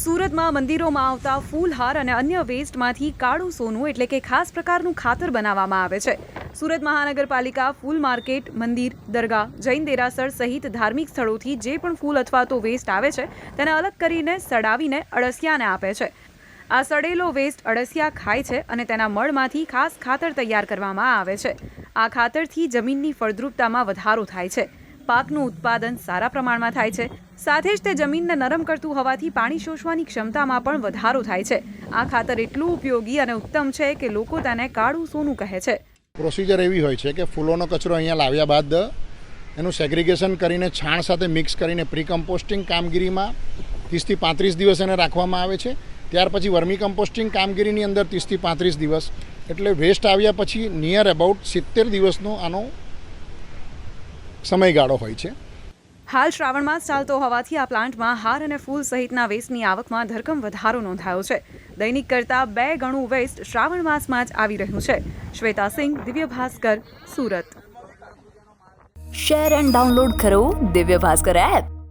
સુરતમાં મંદિરોમાં આવતા ફૂલહાર અને અન્ય વેસ્ટમાંથી કાળું સોનું એટલે કે ખાસ પ્રકારનું ખાતર બનાવવામાં આવે છે. સુરત મહાનગરપાલિકા, ફૂલ માર્કેટ, મંદિર, દરગાહ, જૈન દેરાસર સહિત ધાર્મિક સ્થળોથી જે પણ ફૂલ અથવા તો વેસ્ટ આવે છે, તેને અલગ કરીને સડાવીને અળસિયાને આપે છે. આ સડેલો વેસ્ટ અળસિયા ખાય છે અને તેના મળમાંથી ખાસ ખાતર તૈયાર કરવામાં આવે છે. આ ખાતરથી જમીનની ફળદ્રુપતામાં વધારો થાય છે. પાકનું ઉત્પાદન સારા પ્રમાણમાં થાય છે. સાથે જ તે જમીનને નરમ કરતું હોવાથી પાણી શોષવાની ક્ષમતામાં પણ વધારો થાય છે. આ ખાતર એટલું ઉપયોગી અને ઉત્તમ છે કે લોકો તેને કાળું સોનું કહે છે. પ્રોસિજર એવી હોય છે કે ફૂલોનો કચરો અહીંયા લાવ્યા બાદ એનું સેગ્રિગેશન કરીને છાણ સાથે મિક્સ કરીને પ્રી કમ્પોસ્ટિંગ કામગીરીમાં ત્રીસથી પાંત્રીસ દિવસ એને રાખવામાં આવે છે. ત્યાર પછી વર્મી કમ્પોસ્ટિંગ કામગીરીની અંદર ત્રીસથી પાંત્રીસ દિવસ. એટલે વેસ્ટ આવ્યા પછી નિયર અબાઉટ સિત્તેર દિવસનો આનો સમયગાળો હોય છે. હાલ શ્રાવણ માસ ચાલતો હોવાથી આ પ્લાન્ટમાં હાર અને ફૂલ સહિતના વેસ્ટની આવકમાં ધરકમ વધારો નોંધાયો છે. દૈનિક કરતાં બે ગણું વેસ્ટ શ્રાવણ માસમાં જ આવી રહ્યું છે. Shweta Singh Divya Bhaskar Surat. Share and download કરો દિવ્ય ભાસ્કર એપ.